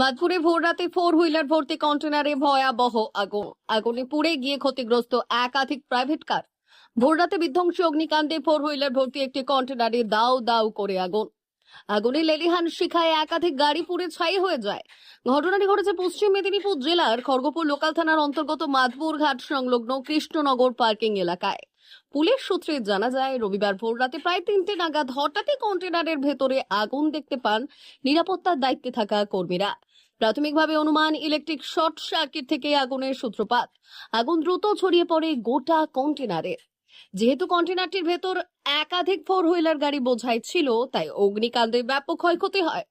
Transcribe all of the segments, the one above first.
মাদপুরে ভোর রাতে four wheeler ভর্তি কন্টেনারে ভয়াবহ আগুন। আগুনে পুড়ে গিয়ে ক্ষতিগ্রস্ত একাধিক প্রাইভেট কার। ভোর রাতে বিধ্বংসী অগ্নিকাণ্ডে ফোর হুইলার ভর্তি একটি কন্টেনারে দাউ দাউ করে আগুন। আগুনে লেলিহান শিখায় একাধিক গাড়ি পুড়ে ছাই হয়ে যায়। ঘটনাটি ঘটেছে পশ্চিম মেদিনীপুর জেলার খড়গপুর লোকাল থানার অন্তর্গত মাধপুর ঘাট সংলগ্ন কৃষ্ণনগর পার্কিং এলাকায়। পুলিশ সূত্রে জানা যায়, রবিবার ভোর রাতে প্রায় তিনটে নাগাদ হঠাৎই কন্টেনারের ভেতরে আগুন দেখতে পান নিরাপত্তার দায়িত্বে থাকা কর্মীরা। প্রাথমিকভাবে অনুমান ইলেকট্রিক শর্ট সার্কিট থেকে আগুনের সূত্রপাত। আগুন দ্রুত ছড়িয়ে পড়ে গোটা কন্টেনারে। যেহেতু কন্টেনারটির ভেতর একাধিক ফোর হুইলার গাড়ি বোঝাই ছিল, তাই অগ্নিকাণ্ডে ব্যাপক ক্ষয়ক্ষতি হয়।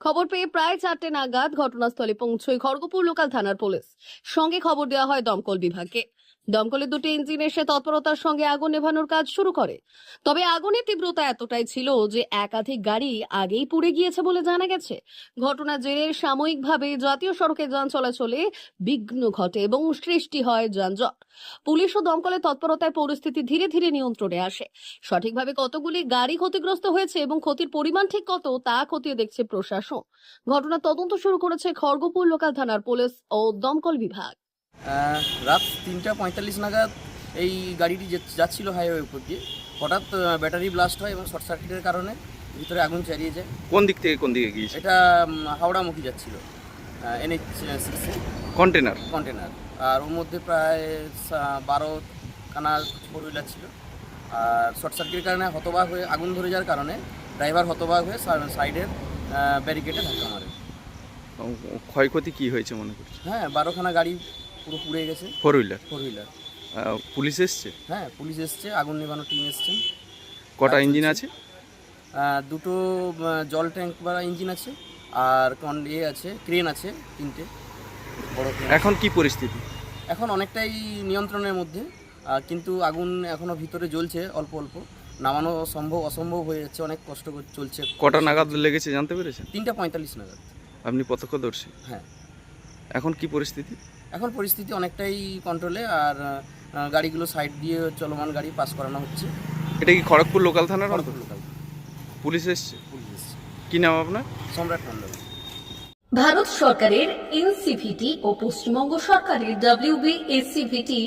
খবর পেয়ে প্রায় চারটে নাগাদ ঘটনাস্থলে পৌঁছয় খড়গপুর লোকাল থানার পুলিশ। সঙ্গে খবর দেওয়া হয় দমকল বিভাগকে। দমকলের দুটি ইঞ্জিন এসে তৎপরতার সঙ্গে আগুন নেভানোর কাজ শুরু করে। তবে আগুনের তীব্রতা এতটাই ছিল যে একাধিক গাড়ি আগেই পুড়ে গিয়েছে বলে জানা গেছে। ঘটনা জেরে সাময়িকভাবে জাতীয় সড়কে যান চলাচলে বিঘ্ন ঘটে এবং সৃষ্টি হয় যানজট। পুলিশ ও দমকলের তৎপরতায় পরিস্থিতি ধীরে ধীরে নিয়ন্ত্রণে আসে। সঠিকভাবে কতগুলি গাড়ি ক্ষতিগ্রস্ত হয়েছে এবং ক্ষতির পরিমাণ ঠিক কত তা খতিয়ে দেখছে প্রশাসন। ঘটনার তদন্ত শুরু করেছে খড়গপুর লোকাল থানার পুলিশ ও দমকল বিভাগ। রাত তিনটা পঁয়তাল্লিশ নাগাদ এই গাড়িটি যাচ্ছিল হাইওয়ে উপর দিয়ে হঠাৎ ব্যাটারি ব্লাস্ট হয় এবং শর্ট সার্কিটের কারণে ভিতরে আগুন চালিয়ে যায়। কোন দিক থেকে কোন দিকে গিয়েছে এটা হাওড়ামুখী যাচ্ছিল এনএইচ সিক্সে কন্টেনার কন্টেনার আর ওর মধ্যে প্রায় বারো খানা ফোর হুইলার ছিল। আর শর্ট সার্কিটের কারণে হতবাক হয়ে আগুন ধরে যাওয়ার কারণে ড্রাইভার হতবাক হয়ে সাইডের ব্যারিকেডে ধাক্কা মারে। ক্ষয়ক্ষতি কী হয়েছে মনে করছে হ্যাঁ বারোখানা গাড়ি পুরো পুড়ে গেছে। Four wheeler four wheeler police এসছে? হ্যাঁ পুলিশ এসছে আগুন নেভানো টিম এসছেন কটা ইঞ্জিন আছে দুটো জল ট্যাঙ্ক বা ইঞ্জিন আছে আর কন ইয়ে আছে ক্রেন আছে তিনটে। বড় এখন কি পরিস্থিতি? এখন অনেকটাই নিয়ন্ত্রণের মধ্যে কিন্তু আগুন এখনও ভিতরে জ্বলছে অল্প অল্প। নামানো সম্ভব অসম্ভব হয়ে যাচ্ছে অনেক কষ্ট চলছে। কটা নাগাদ লেগেছে জানতে পেরেছেন? তিনটা পঁয়তাল্লিশ নাগাদ। আপনি প্রত্যক্ষদর্শী? হ্যাঁ। এখন কি পরিস্থিতি? এখন পরিস্থিতি অনেকটাই কন্ট্রোলে আর গাড়িগুলো সাইড দিয়ে চলমান গাড়ি পাস করানো হচ্ছে। এটা কি খড়গপুর লোকাল থানার খড়গপুর লোকাল পুলিশ এসছে? পুলিশ এসছে। কি নাম আপনার? সম্রাট মণ্ডল। ভারত সরকারের এনসিভিটি ও পশ্চিমবঙ্গ সরকারের ডাব্লিউবি এসসিভিটি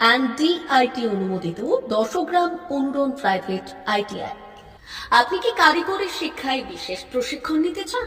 অ্যান্ড ডিআইটি অনুমোদিত দশগ্রাম অনুরণ প্রাইভেট আইটিআই আপনি কি কারিগরি শিক্ষায় বিশেষ প্রশিক্ষণ নিতে চান?